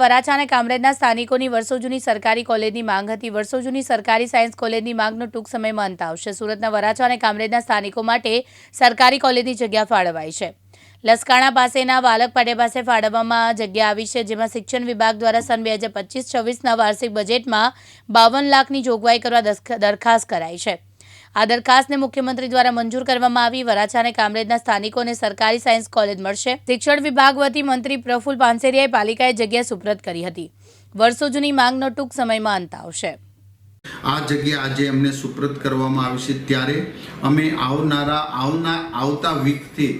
વરાછા અને કામરેજના સ્થાનિકોની વર્ષો જૂની સરકારી કોલેજની માંગ હતી. વર્ષો જૂની સરકારી સાયન્સ કોલેજની માંગનો ટૂંક સમયમાં અંત આવશે. સુરતના વરાછા અને કામરેજના સ્થાનિકો માટે સરકારી કોલેજની જગ્યા ફાળવાઈ છે. લસકાણા પાસેના વાલક પાસે ફાળવવામાં જગ્યા આવી છે, જેમાં શિક્ષણ વિભાગ દ્વારા સન બે હજાર પચીસ છવ્વીસના વાર્ષિક બજેટમાં બાવન લાખની જોગવાઈ કરવા દરખાસ્ત કરાઈ છે. આ દરખાસ્તને મુખ્યમંત્રી દ્વારા મંજૂર કરવામાં આવી. વરાછા અને કામરેજના સ્થાનિકોને સરકારી સાયન્સ કોલેજ મળશે. શિક્ષણ વિભાગ વતી મંત્રી પ્રફુલ પાનસેરિયાએ પાલિકાએ જગ્યા સુપ્રત કરી હતી. વર્ષો જૂની માંગનો ટૂંક સમયમાં અંત આવશે. આ જગ્યા આજે અમને સુપ્રત કરવામાં આવી છે. ત્યારે અમે આવનારા, આવના, આવતા વીકથી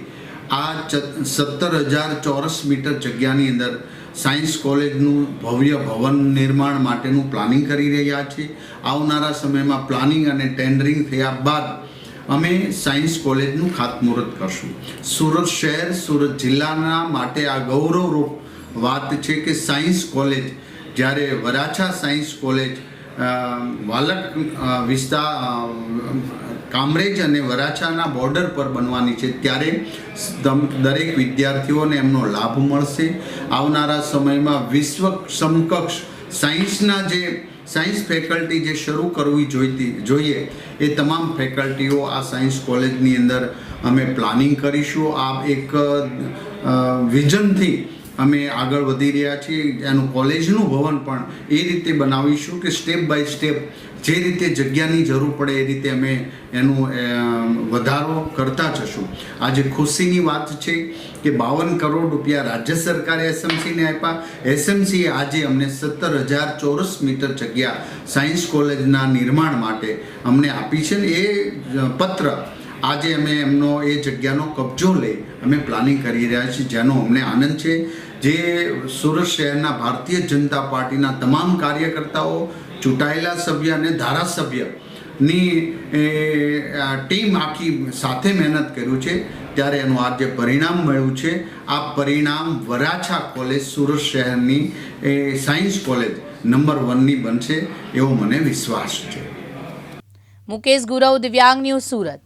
આ સત્તર હજાર ચોરસ મીટર જગ્યાની અંદર સાયન્સ કોલેજનું ભવ્ય ભવન નિર્માણ માટેનું પ્લાનિંગ કરી રહ્યા છીએ આવનારા સમયમાં પ્લાનિંગ અને ટેન્ડરિંગ થયા બાદ અમે સાયન્સ કોલેજનું ખાતમુહૂર્ત કરશું. સુરત શહેર, સુરત જિલ્લાના માટે આ ગૌરવરૂપ વાત છે કે સાયન્સ કોલેજ, જ્યારે વરાછા સાયન્સ કોલેજ વાલક વિસ્તાર કામરેજ અને વરાછાના બોર્ડર પર બનવાની છે. ત્યારે દરેક વિદ્યાર્થીઓને એમનો લાભ મળશે. આવનારા સમયમાં વિશ્વ સમકક્ષ સાયન્સના જે, સાયન્સ ફેકલ્ટી જે શરૂ કરવી જોઈતી, જોઈએ, એ તમામ ફેકલ્ટીઓ આ સાયન્સ કોલેજની અંદર અમે પ્લાનિંગ કરીશું. આ એક વિઝનથી અમે આગળ વધી રહ્યા છીએ એનું કોલેજનું ભવન પણ એ રીતે બનાવીશું કે સ્ટેપ બાય સ્ટેપ જે રીતે જગ્યાની જરૂર પડે એ રીતે અમે એનું વધારો કરતા જશું. આજે ખુશીની વાત છે કે બાવન કરોડ રૂપિયા રાજ્ય સરકારે એસએમસીને આપ્યા. એસએમસીએ આજે અમને સત્તર હજાર ચોરસ મીટર જગ્યા સાયન્સ કોલેજના નિર્માણ માટે અમને આપી છે ને એ પત્ર આજે અમે એમનો એ જગ્યાનો કબજો લઈ અમે પ્લાનિંગ કરી રહ્યા છીએ જેનો અમને આનંદ છે. જે સુરત શહેરના ભારતીય જનતા પાર્ટીના તમામ કાર્યકર્તાઓ ચૂંટાયેલા સભ્ય અને ધારાસભ્યની એ, ટીમ આખી સાથે મહેનત કર્યું છે. ત્યારે એનું આ જે પરિણામ મળ્યું છે. આ પરિણામ વરાછા કોલેજ સુરત શહેરની એ સાયન્સ કોલેજ નંબર વનની બનશે એવો મને વિશ્વાસ છે. મુકેશ ગુરવ દિવ્યાંગ ન્યૂઝ સુરત.